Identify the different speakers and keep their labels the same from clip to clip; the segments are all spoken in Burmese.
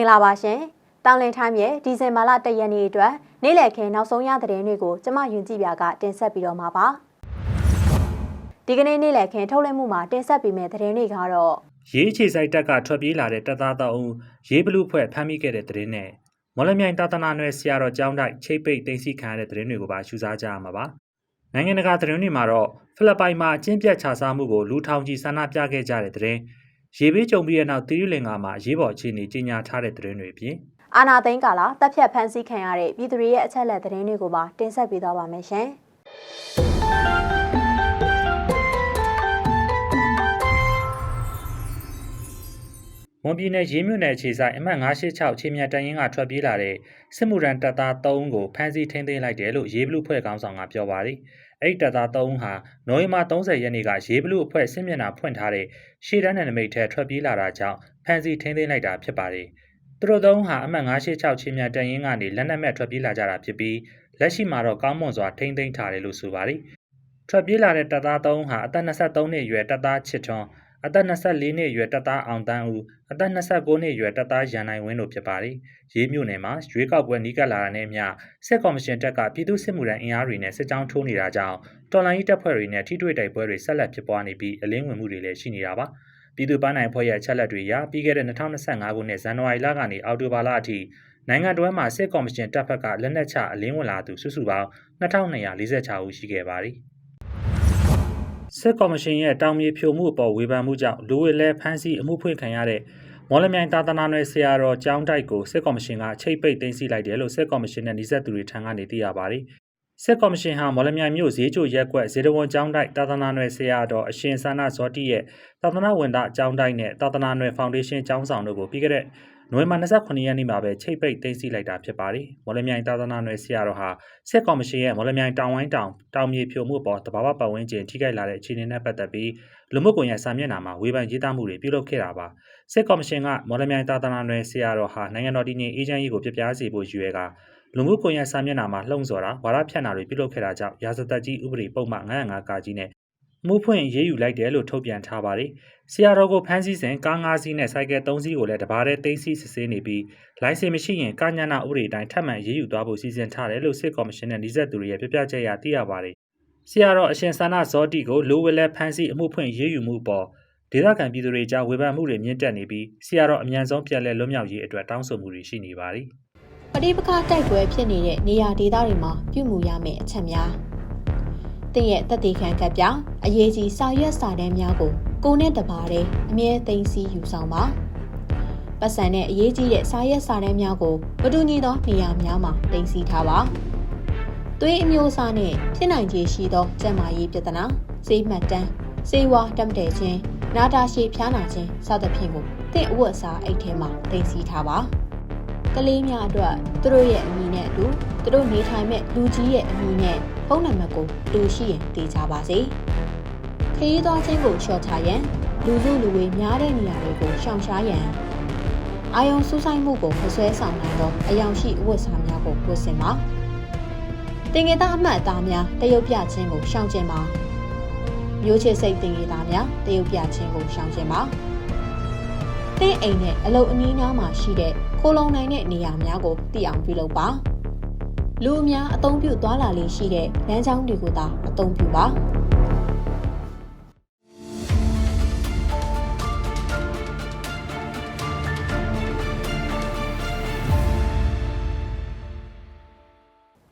Speaker 1: င်္ဂလာပါရှင်။တောင်လင်ထိုင်းရဲ့ဒီဇင်ဘာလ၁ရက်နေ့အတွက်နေ့လည်ခင်းနောက်ဆုံးရသတင်းတွေကိုကျမယွန်ကြည်ပြကတင်ဆက်ပြီးတော့မှာပါ။ဒီကနေ့နေ့လည်ခင်းထုတ်လွှင့်မှုမှာတင်ဆက်ပေးမယ့်သတင်းတွေကတော့
Speaker 2: ရေးအခြေစိုက်တက်ကထွက်ပြေးလာတဲ့တပ်သားတော်ဦးရေးဘလူးဖွဲ့ဖမ်းမိခဲ့တဲ့တဲ့ရင်နဲ့မော်လမြိုင်တာသနာနယ်ဆရာတော်ကျောင်းတိုက်ချိတ်ပိတ်တင်စီခံရတဲ့တဲ့ရင်တွေကိုပါရှုစားကြရမှာပါ။နိုင်ငံတကာတဲ့ရင်တွေမှာတော့ဖိလစ်ပိုင်မှာအကျဉ်းပြတ်ချစားမှုကိုလူထောင်ကြီးဆန္ဒပြခဲ့ကြတဲ့တဲ့ရင် ရေဘေးကြုံပြီးတဲ့နောက်တီရီလင်္ကာမှာရေးပေါ်အခြေအနေကြီးညာထားတဲ့တဲ့ရင်တွေအပြင်
Speaker 1: အာနာသိန်းကာလာတပ်ဖြတ်ဖမ်းဆီးခံရတဲ့ပြည်သူတွေရဲ့အချက်အလက်သတင်းတွေကိုပါတင်ဆက်ပေးသွားပါမယ်ရှင်။
Speaker 2: မွန်ပြည်နယ်ရေးမြို့နယ်အခြေဆိုင်အမှတ်986ချင်းမြတ်တန်ရင်ကထွက်ပြေးလာတဲ့စစ်မှုရန်တပ်သား3ဦးကိုဖမ်းဆီးထိန်းသိမ်းလိုက်တယ်လို့ရေးဘလူးဖွဲ့ခေါင်းဆောင်ကပြောပါတယ်။ အဲ့ဒီတပ်သား3ဦးဟာနိုဝင်ဘာ30ရက်နေ့ကရေးဘလူးအဖွဲ့စစ်မျက်နှာဖွင့်ထားတဲ့ရှေ့တန်းနယ်နိမိတ်ထဲထွက်ပြေးလာတာကြောင့်ဖမ်းဆီးထိန်းသိမ်းလိုက်တာဖြစ်ပါတယ်။သူတို့သုံးဟာအမှတ်986ချင်းမြတ်တန်ရင်ကနေလက်နက်မဲ့ထွက်ပြေးလာကြတာဖြစ်ပြီးလက်ရှိမှာတော့ကောင်းမွန်စွာထိန်းသိမ်းထားတယ်လို့ဆိုပါတယ်။ထွက်ပြေးလာတဲ့တပ်သား3ဦးဟာအသက်23နှစ်အရွယ်တပ်သားချစ်ထွန်း အသက်24နှစ်အရွယ်တပ်သားအောင်တန်းဦးအသက်29နှစ်အရွယ်တပ်သားရန်နိုင်ဝင်းတို့ဖြစ်ပါတယ်။ရေးမြို့နယ်မှာရွေးကောက်ပွဲနီးကပ်လာတာနဲ့အမျှစစ်ကော်မရှင်တပ်ကပြည်သူ့စစ်မှုထမ်းအင်အားတွေနဲ့စစ်ကြောင်းထိုးနေတာကြောင့်တော်လိုင်းရေးတပ်ဖွဲ့တွေနဲ့ထိတွေ့တိုက်ပွဲတွေဆက်လက်ဖြစ်ပွားနေပြီးအလင်းဝင်မှုတွေလည်းရှိနေတာပါ။ပြည်သူ့ပန်းနိုင်ဖွဲ့ရဲ့အချက်လက်တွေအရပြီးခဲ့တဲ့2025ခုနှစ်ဇန်နဝါရီလကနေအောက်တိုဘာလအထိနိုင်ငံတော်မှာစစ်ကော်မရှင်တပ်ဖက်ကလက်နက်ချအလင်းဝင်လာသူစုစုပေါင်း2246ဦးရှိခဲ့ပါတယ်။ စစ်ကော်မရှင်ရဲ့တောင်မြေဖြိုမှုအပေါ်ဝေဖန်မှုကြောင့်လူဝဲလဲဖမ်းဆီးအမှုဖွင့်ခံရတဲ့မော်လမြိုင်တာသနာနယ်ဆရာတော်ကျောင်းတိုက်ကိုစစ်ကော်မရှင်ကချိတ်ပိတ်သိမ်းဆီးလိုက်တယ်လို့စစ်ကော်မရှင်နဲ့နှိစက်သူတွေထံကနေသိရပါတယ်။ စစ်ကော်မရှင်ဟာမော်လမြိုင်မြို့ဈေးချိုရက်ကွက်ဇေတဝန်ကျောင်းတိုက်တာသနာနယ်ဆရာတော်အရှင်ဆန္ဒဇောတိရဲ့တာသနာဝန်ထကျောင်းတိုက်နဲ့တာသနာနယ်ဖောင်ဒေးရှင်းကျောင်းဆောင်တို့ကိုပြီးခဲ့တဲ့နိုဝင်ဘာ29ရက်နေ့မှာပဲချိတ်ပိတ်သိမ်းဆီးလိုက်တာဖြစ်ပါတယ်။မော်လမြိုင်တာသနာနယ်ဆရာတော်ဟာစစ်ကော်မရှင်ရဲ့မော်လမြိုင်တောင်ဝိုင်းတောင်တောင်မြေဖြိုမှုပေါ်တဘာဝပတ်ဝန်းကျင်ထိခိုက်လာတဲ့အခြေအနေနဲ့ပတ်သက်ပြီးလူမှုကွန်ရက်စာမျက်နှာမှာဝေဖန်ရေးသားမှုတွေပြုလုပ်ခဲ့တာပါ။စစ်ကော်မရှင်ကမော်လမြိုင်တာသနာနယ်ဆရာတော်ဟာနိုင်ငံတော်တည်ငြိမ်အေးချမ်းရေးကိုပြပြစေဖို့ရည်ရွယ်က လူမှုကွန်ရက်စာမျက်နှာမှာလှုံ့ဆော်တာဝါဒဖြန့်တာတွေပြုလုပ်ခဲ့တာကြောင့်ရာဇသက်ကြီးဥပဒေပုံမှန်905ကာကြီးနဲ့မှုဖွင့်ရေးယူလိုက်တယ်လို့ထုတ်ပြန်ထားပါတယ်။ဆရာတော်ကိုဖမ်းဆီးစဉ်ကား၅စီးနဲ့စိုက်ကယ်၃စီးကိုလည်းတဘာတဲ့သိမ်းဆီးစစ်ဆေးနေပြီးလိုင်စင်မရှိရင်ကာညာနာဥပဒေအတိုင်းထပ်မံရေးယူသွားဖို့စီစဉ်ထားတယ်လို့စစ်ကော်မရှင်နဲ့နှိစက်သူတွေရဲ့ပြပြချက်အရသိရပါတယ်။ဆရာတော်အရှင်ဆန္ဒဇောတိကိုလိုဝဲလဲဖမ်းဆီးအမှုဖွင့်ရေးယူမှုပေါ်ဒေသခံပြည်သူတွေကြားဝေဖန်မှုတွေမြင့်တက်နေပြီးဆရာတော်အမြန်ဆုံးပြန်လည်လွတ်မြောက်ရေးအတွက်တောင်းဆိုမှုတွေရှိနေပါတယ်။
Speaker 1: ပဋိပက္ခတိုက်ပွဲဖြစ်နေတဲ့နေရာဒေသတွေမှာပြုမှုရမယ့်အချက်များတင့်ရဲ့တက်တေခံကပ်ပြောင်းအရေးကြီးစာရွက်စာတမ်းများကိုကိုနဲ့တပါတဲ့အမြဲသိမ်းဆည်းယူဆောင်ပါပတ်စံနဲ့အရေးကြီးတဲ့စာရွက်စာတမ်းများကိုမတူညီသောနေရာများမှာတင်စီထားပါသွေးအမျိုးအစားနဲ့ဖြစ်နိုင်ခြေရှိသောကျန်းမာရေးပြဿနာစေးမှတ်တမ်းစေဝါတမ်တဲခြင်းနာတာရှည်ဖျားနာခြင်းစသဖြင့်ကိုတင့်အဝတ်အစားအိတ်ထဲမှာတင်စီထားပါ ကလေးများအတွက်သူတို့ရဲ့အမည်နဲ့အတူသူတို့နေထိုင်မဲ့လူကြီးရဲ့အမည်နဲ့ဖုန်းနံပါတ်ကိုတူရှိရင်တည်ကြပါစေခရီးသွားခြင်းကိုလျှော့ချရန်လူစုလူဝေးများတဲ့နေရာတွေကိုရှောင်ရှားရန်အာယုံစူးဆိုင်မှုကိုမဆွဲဆောင်နိုင်သောအယောင်ရှိအဝတ်စားများကိုဝတ်ဆင်ပါတင်ငယ်သားအမှတ်အသားများတရုတ်ပြခြင်းကိုရှောင်ကျင်ပါမျိုးချစ်စိတ်တင်ငယ်သားများတရုတ်ပြခြင်းကိုရှောင်ကျင်ပါ တင်းအိမ်နဲ့အလုတ်အနီးနားမှာရှိတဲ့ခိုးလုံနိုင်တဲ့နေရာများကိုသိအောင်ပြုလုပ်ပါလူအများအသုံးပြုသွားလာလေးရှိတဲ့လမ်းကြောင်းတွေကိုသာအသုံးပြုပါ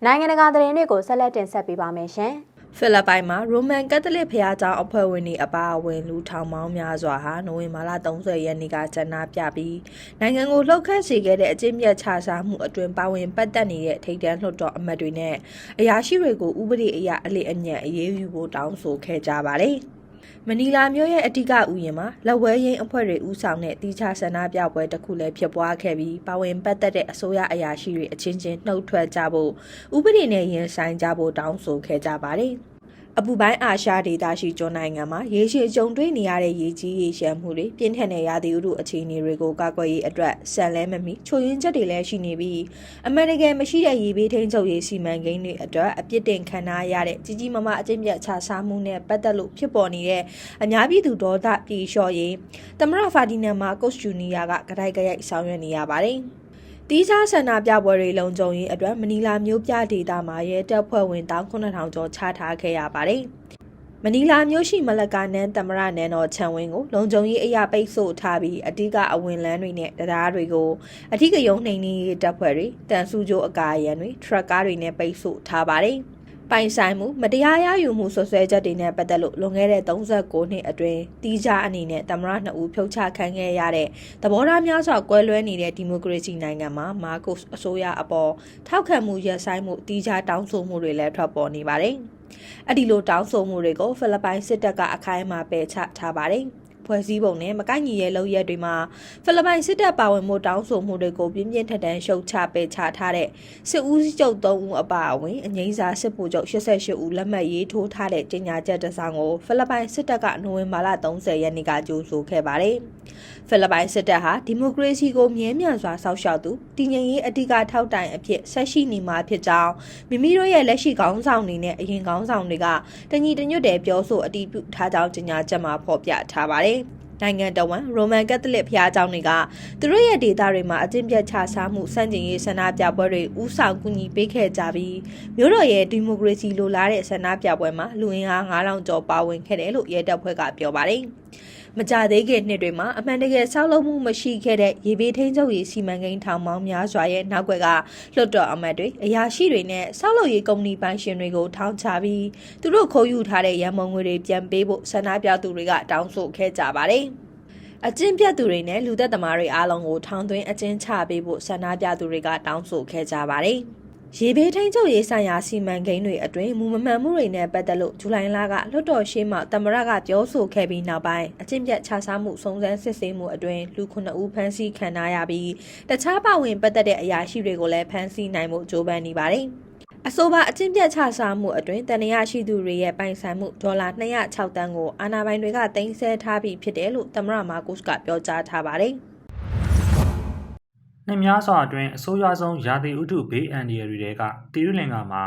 Speaker 1: နိုင်ငံတကာသတင်းတွေကိုဆက်လက်တင်ဆက်ပေးပါမယ်ရှင်။
Speaker 3: ဖိလစ်ပိုင်မှာရိုမန်ကက်သလစ်ဘုရားကျောင်းအဖွဲ့ဝင်တွေအပါအဝင်လူထောင်ပေါင်းများစွာဟာနိုဝင်ဘာလ30ရက်နေ့ကကျန်းနာပြပြီးနိုင်ငံကိုလှုပ်ခတ်စေခဲ့တဲ့အကျင့်မြတ်ချစားမှုအတွင်ပါဝင်ပတ်သက်နေတဲ့ထိတ်တန်းလွှတ်တော်အမတ်တွေနဲ့အရာရှိတွေကိုဥပဒေအရအလေအညံ့အရေးယူဖို့တောင်းဆိုခဲ့ကြပါတယ်။မနီလာမြို့ရဲ့အဓိကဥယျာဉ်မှာလက်ဝဲရင်အဖွဲ့တွေဥဆောင်တဲ့တီချာဆန္ဒပြပွဲတစ်ခုလည်းဖြစ်ပွားခဲ့ပြီးပါဝင်ပတ်သက်တဲ့အစိုးရအရာရှိတွေအချင်းချင်းနှုတ်ထွက်ကြဖို့ဥပဒေနဲ့ရင်ဆိုင်ကြဖို့တောင်းဆိုခဲ့ကြပါတယ်။ အပူပိုင်းအာရှဒေသရှိကျွန်းနိုင်ငံမှာရေရှည်ကြုံတွေ့နေရတဲ့ရေကြီးရေရှမ်းမှုတွေပြင်းထန်တဲ့ရာသီဥတုအခြေအနေတွေကိုကာကွယ်ရေးအတွက်ဆန်လဲမမီချိုရင်းချက်တွေလည်းရှိနေပြီးအမေရိကန်မရှိတဲ့ရေဘေးထိန်းချုပ်ရေးစီမံကိန်းတွေအတွက်အပြစ်တင်ခံထားရတဲ့ကြီးကြီးမားမားအကျင့်ပြတ်ချစားမှုနဲ့ပတ်သက်လို့ဖြစ်ပေါ်နေတဲ့အများပြည်သူဒေါသပြေလျှော့ရေးသမရဖာဒီနန်မာကုတ်ဂျူနီယာကကတိုက်ကြရိုက်ဆောင်ရွက်နေရပါတယ်။ တီးခြားဆန္ဒပြပွဲတွေလုံခြုံရေးအတွက်မနီလာမျိုးပြဒေသမှာရဲတပ်ဖွဲ့ဝင်19000ကျော်ချထားခဲ့ရပါတယ်။မနီလာမျိုးရှိမလကာနန်းတမရနန်းတော်ခြံဝင်းကိုလုံခြုံရေးအရာပိတ်ဆို့ထားပြီးအ धिक အဝင်လန်းတွေနဲ့တရားတွေကိုအ धिक ရုံနှိမ်နင်းရေးတပ်ဖွဲ့တွေတန်စုကြိုးအကာအရံတွေထရက်ကားတွေနဲ့ပိတ်ဆို့ထားပါတယ်။ ပိုင်ဆိုင်မှုမတရားရယူမှုဆွဆွဲချက်တွေနဲ့ပတ်သက်လို့လွန်ခဲ့တဲ့39နှစ်အတွင်းတီးခြားအနေနဲ့သမရနှစ်ဦးဖြုတ်ချခံခဲ့ရတဲ့သဘောထားများစွာကွဲလွဲနေတဲ့ဒီမိုကရေစီနိုင်ငံမှာမာကုတ်အစိုးရအပေါ်ထောက်ခံမှုရပ်ဆိုင်းမှုတီးခြားတောင်းဆိုမှုတွေလည်းထွက်ပေါ်နေပါတယ်။အဲ့ဒီလိုတောင်းဆိုမှုတွေကိုဖိလစ်ပိုင်စစ်တပ်ကအခိုင်အမာပယ်ချထားပါတယ်။ ဖွဲ့စည်းပုံနဲ့မကိုက်ညီရဲ့လုပ်ရက်တွေမှာဖိလစ်ပိုင်စစ်တပ်ပါဝင်မှုတောင်းဆိုမှုတွေကိုပြင်းပြင်းထန်ထန်ရှုတ်ချပယ်ချထားတဲ့စစ်ဦးစီးချုပ်3ဦးအပါအဝင်အငိမ့်စာစစ်ဗိုလ်ချုပ်88ဦးလက်မှတ်ရေးထိုးထားတဲ့ကြေညာချက်တစ်စောင်ကိုဖိလစ်ပိုင်စစ်တပ်ကနိုဝင်ဘာလ30ရက်နေ့ကကြိုဆိုခဲ့ပါတယ်။ဖိလစ်ပိုင်စစ်တပ်ဟာဒီမိုကရေစီကိုမြဲမြံစွာဆောက်ရှောက်သူတည်ငြိမ်ရေးအဓိကထောက်တိုင်အဖြစ်ဆက်ရှိနေမှာဖြစ်ကြောင်းမိမိတို့ရဲ့လက်ရှိခေါင်းဆောင်တွေနဲ့အရင်ခေါင်းဆောင်တွေကတညီတညွတ်တဲ့ပြောဆိုအတည်ပြုထားကြောင်းကြေညာချက်မှာဖော်ပြထားပါတယ်။နိုင်ငံတော်ဝန်ရိုမန်ကက်သလစ်ဘုရားကျောင်းတွေကသူတို့ရဲ့ဒေသတွေမှာအကျင့်ပြတ်ချစားမှုစန့်ကျင်ရေးဆန္ဒပြပွဲတွေဥဆောင်ကူညီပေးခဲ့ကြပြီးမြို့တော်ရဲ့ဒီမိုကရေစီလိုလားတဲ့ဆန္ဒပြပွဲမှာလူအင်အား9000ကျော်ပါဝင်ခဲ့တယ်လို့ရဲတပ်ဖွဲ့ကပြောပါတယ်။ မကြသေးခင်နှစ်တွေမှာအမှန်တကယ်ဆောက်လုပ်မှုမရှိခဲ့တဲ့ရေဘေးထိန်းချုပ်ရေးစီမံကိန်းထောင်ပေါင်းများစွာရဲ့နောက်ွယ်ကလွှတ်တော်အမတ်တွေအရာရှိတွေနဲ့ဆောက်လုပ်ရေးကုမ္ပဏီပိုင်ရှင်တွေကိုထောင်ချပြီးသူတို့ခိုးယူထားတဲ့ရန်မုံငွေတွေပြန်ပေးဖို့ဆန္ဒပြသူတွေကတောင်းဆိုခဲ့ကြပါတယ်။အကျင့်ပြတ်သူတွေနဲ့လူသက်သမားတွေအားလုံးကိုထောင်သွင်းအကျဉ်းချပေးဖို့ဆန္ဒပြသူတွေကတောင်းဆိုခဲ့ကြပါတယ်။ ရေဘေးထိန်းချုပ်ရေးဆိုင်ရာစီမံကိန်းတွေအတွင်းမူမမှန်မှုတွေနဲ့ပတ်သက်လို့ဇူလိုင်လကလွှတ်တော်ရှင်းမှတမရကပြောဆိုခဲ့ပြီးနောက်ပိုင်းအကျင့်ပြတ်ခြားစားမှုစုံစမ်းစစ်ဆေးမှုအတွင်းလူ9ဦးဖမ်းဆီးခံရပြီးတခြားပါဝင်ပတ်သက်တဲ့အရာရှိတွေကိုလည်းဖမ်းဆီးနိုင်မှုကြိုးပမ်းနေပါတယ်။အဆိုပါအချင်းပြတ်ချစားမှုအတွင်းတန်ရရှိသူတွေရဲ့ပိုင်ဆိုင်မှုဒေါ်လာ206တန်းကိုအာဏာပိုင်တွေကတင်ဆက်ထားပြီးဖြစ်တယ်လို့သမရမာကုစ်ကပြောကြားထားပါတယ်။
Speaker 2: နှစ်များစွာအတွင်းအဆိုးရွားဆုံးရာသီဥတုဘေးအန္တရာယ်တွေကတီရလင်္ကာမှာ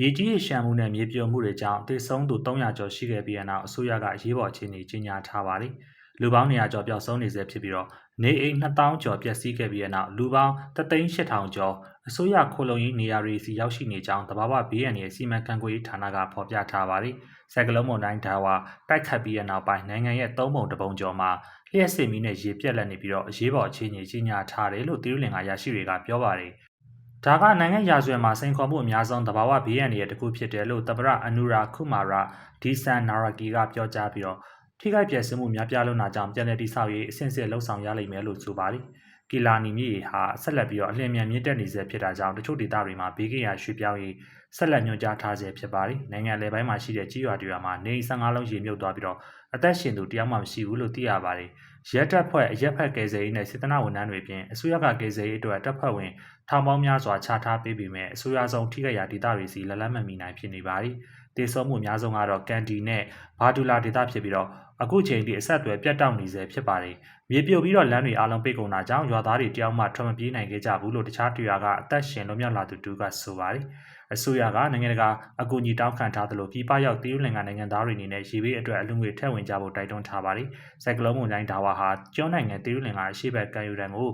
Speaker 2: ရေကြီးရေရှမ်းမှုနဲ့မြေပြိုမှုတွေကြောင့်သေဆုံးသူ300ကျော်ရှိခဲ့ပြီးတဲ့နောက်အစိုးရကအရေးပေါ်အခြေအနေကြီးညာထားပါတယ်။လူပေါင်း200ကျော်ပျောက်ဆုံးနေဆဲဖြစ်ပြီးတော့နေအိမ်2000ကျော်ပျက်စီးခဲ့ပြီးတဲ့နောက်လူပေါင်း38000ကျော်အစိုးရခိုလုံရေးနေရာတွေစီရောက်ရှိနေကြောင်းတဘာဝဘေးအန္တရာယ်စီမံခန့်ခွဲရေးဌာနကဖော်ပြထားပါတယ်။စက်ကလုံးမုန်တိုင်းဒါဝါတိုက်ခတ်ပြီးတဲ့နောက်ပိုင်းနိုင်ငံရဲ့သုံးပုံတစ်ပုံကျော်မှာ လျှက်စစ်မီးနဲ့ရေပြက်လက်နေပြီးတော့အရေးပေါ်အခြေအနေကြီးညာထားတယ်လို့တီရုလင်ကရရှိတွေကပြောပါတယ်။ဒါကနိုင်ငံရာဇဝင်မှာစိန်ခေါ်မှုအများဆုံးတဘာဝဘေးရန်ရဲ့တခုဖြစ်တယ်လို့တပရအနူရာခုမာရာဒီဆန်နာရာကီကပြောကြားပြီးတော့ထိခိုက်ပျက်စီးမှုများပြားလွန်းတာကြောင့်ပြည်내တိဆောက်ရေးအဆင့်ဆင့်လှုပ်ဆောင်ရလိမ့်မယ်လို့ဆိုပါတယ်။ကီလာနီမြေဟာဆက်လက်ပြီးတော့အလျင်မြန်မြင့်တက်နေစေဖြစ်တာကြောင့်တချို့ဒေသတွေမှာဘေးကင်းရာရွှေ့ပြောင်းရေးဆက်လက်ညွှန်ကြားထားစေဖြစ်ပါတယ်။နိုင်ငံလေပိုင်းမှာရှိတဲ့ကြီးရွာတွေမှာနေ15လုံးရေမြုပ်သွားပြီးတော့ အသက်ရှင်သူတယောက်မှမရှိဘူးလို့သိရပါတယ်။ရဲတပ်ဖွဲ့အရက်ဖက်ကယ်ဆယ်ရေးနဲ့စစ်တနာဝန်ထမ်းတွေပြင်အစိုးရကကယ်ဆယ်ရေးအတွက်တပ်ဖွဲ့ဝင်ထောင်ပေါင်းများစွာချထားပေးပြီးမြဲအစိုးရဆုံးထိခိုက်ရာဒေသတွေစီလက်လက်မမီနိုင်ဖြစ်နေပါတယ်။တေဆုံးမှုအများဆုံးကတော့ကန်တီနဲ့ဘာဒူလာဒေသဖြစ်ပြီးတော့အခုချိန်ထိအဆက်အသွယ်ပြတ်တောက်နေဆဲဖြစ်ပါတယ်။မြေပြုတ်ပြီးတော့လမ်းတွေအားလုံးပိတ်ကုန်တာကြောင့်ရွာသားတွေတယောက်မှထွက်မပြေးနိုင်ခဲ့ကြဘူးလို့တခြားတရွာကအသက်ရှင်လွတ်မြောက်လာသူတူကဆိုပါတယ်။ အစိုးရကနိုင်ငံတကာအကူအညီတောင်းခံထားသလိုပြည်ပရောက်တရုတ်နိုင်ငံနိုင်ငံသားတွေအနေနဲ့ရေဘေးအတွက်အလူငွေထည့်ဝင်ကြဖို့တိုက်တွန်းထားပါတယ်။စိုက်ကလုန်းမုန်တိုင်းဒါဝါဟာကျောင်းနိုင်ငံတရုတ်နိုင်ငံအရှိဘက်ကံယူတံကို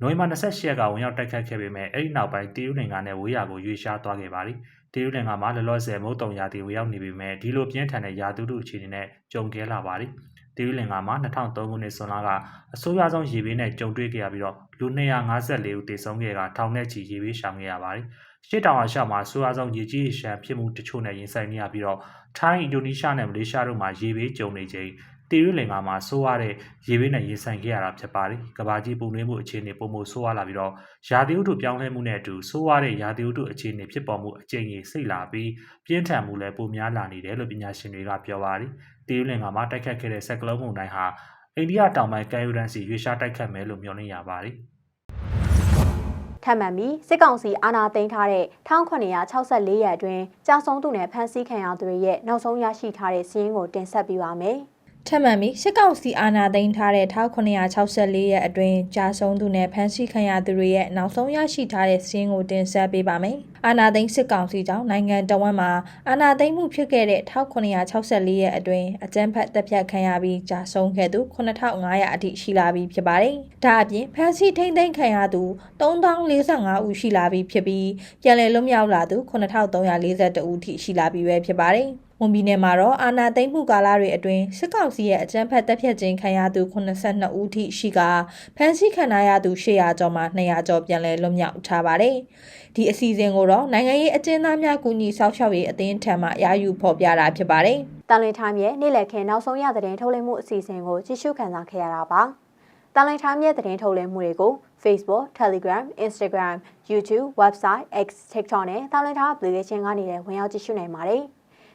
Speaker 2: နိုဝင်ဘာ28ရက်ကဝင်ရောက်တိုက်ခတ်ခဲ့ပေမဲ့အဲ့ဒီနောက်ပိုင်းတရုတ်နိုင်ငံနဲ့ဝေးရာကိုရွေ့ရှားသွားခဲ့ပါတယ်။တရုတ်နိုင်ငံမှာလလောဆယ်မုတ်တုံရာသီဝင်ရောက်နေပေမဲ့ဒီလိုပြင်းထန်တဲ့ရာသီဥတုအခြေအနေနဲ့ကြုံခဲ့လာပါတယ်။ တရုတ်နိုင်ငံမှာ2003ခုနှစ်ဇွန်လကအဆိုးရွားဆုံးရေဘေးနဲ့ကြုံတွေ့ခဲ့ရပြီးတော့လူ254ဦးသေဆုံးခဲ့ကထောင်နဲ့ချီရေဘေးရှောင်ခဲ့ရပါတယ်။ရှေ့တောင်အာရှမှာဆိုးရွားဆုံးရေကြီးရေရှမ်းဖြစ်မှုတချို့နဲ့ရင်ဆိုင်နေရပြီးတော့ထိုင်းအင်ဒိုနီးရှားနဲ့မလေးရှားတို့မှာရေဘေးကြုံနေချိန် တီရီလင်္ကာမှာဆိုးရတဲ့ရေဘေးနဲ့ရင်ဆိုင်ခဲ့ရတာဖြစ်ပါတယ်။ကဘာကြီးပုံနှွေးမှုအခြေအနေပုံမဆိုးရလာပြီးတော့ရာသီဥတုပြောင်းလဲမှုနဲ့အတူဆိုးရတဲ့ရာသီဥတုအခြေအနေဖြစ်ပေါ်မှုအကျဉ်းကြီးစိတ်လာပြီးပြင်းထန်မှုလည်းပိုများလာနေတယ်လို့ပညာရှင်တွေကပြောပါတယ်။တီရီလင်္ကာမှာတိုက်ခတ်ခဲ့တဲ့ဆက်ကလုံးမုန်တိုင်းဟာအိန္ဒိယတောင်ပိုင်းကမ်းရိုးတန်းစီရွေ့ရှားတိုက်ခတ်မယ်လို့မျှော်လင့်ရပါတယ်။
Speaker 1: ပ်မံပြီးစစ်ကောင်စီအာဏာသိမ်းထားတဲ့1964ရက်အတွင်းကြာဆုံးသူနဲ့ဖမ်းဆီးခံရသူတွေရဲ့နောက်ဆုံးရရှိထားတဲ့စီးရင်ကိုတင်ဆက်ပေးပါမယ်။
Speaker 3: ထပ်မံပြီးစစ်ကောင်စီအာဏာသိမ်းထားတဲ့1964ရက်အတွင်းကြာဆုံးသူနဲ့ဖမ်းဆီးခံရသူတွေရဲ့နောက်ဆုံးရရှိထားတဲ့စီးရင်ကိုတင်ဆက်ပေးပါမယ်။အာဏာသိမ်းစစ်ကောင်စီကြောင့်နိုင်ငံတော်ဝန်မှာအာဏာသိမ်းမှုဖြစ်ခဲ့တဲ့1964ရက်အတွင်းအကြမ်းဖက်တပ်ဖြတ်ခံရပြီးကြာဆုံးခဲ့သူ9500အထိရှိလာပြီဖြစ်ပါတယ်။ဒါအပြင်ဖမ်းဆီးထိန်းသိမ်းခံရသူ3045ဦးရှိလာပြီဖြစ်ပြီးပြန်လည်လွတ်မြောက်လာသူ9342ဦးထိရှိလာပြီပဲဖြစ်ပါတယ်။ ဝန်ပြည်နယ်မှာတော့အာဏာသိမ်းမှုကာလတွေအတွင်းစစ်ကောင်စီရဲ့အကြမ်းဖက်တပ်ဖြတ်ခြင်းခံရသူ82ဦးထိရှိကဖမ်းဆီးခံရသူ800ကျော်မှ200ကျော်ပြန်လည်လွတ်မြောက်ထားပါတယ်။ဒီအစီအစဉ်ကိုတော့နိုင်ငံရေးအကျဉ်းသားများကူညီဆောက်ရှောက်ရေးအသင်းထံမှရယူဖော်ပြတာဖြစ်ပါတယ်။
Speaker 1: တန်လွင်ထိုင်းရဲ့နေ့လည်ခင်းနောက်ဆုံးရသတင်းထုတ်လွှင့်မှုအစီအစဉ်ကိုကြည့်ရှုခံစားခဲ့ရတာပါ။တန်လွင်ထိုင်းရဲ့သတင်းထုတ်လွှင့်မှုတွေကို Facebook, Telegram, Instagram, YouTube, Website, X, TikTok နဲ့တန်လွင်ထိုင်း application ကနေလည်းဝင်ရောက်ကြည့်ရှုနိုင်ပါတယ်။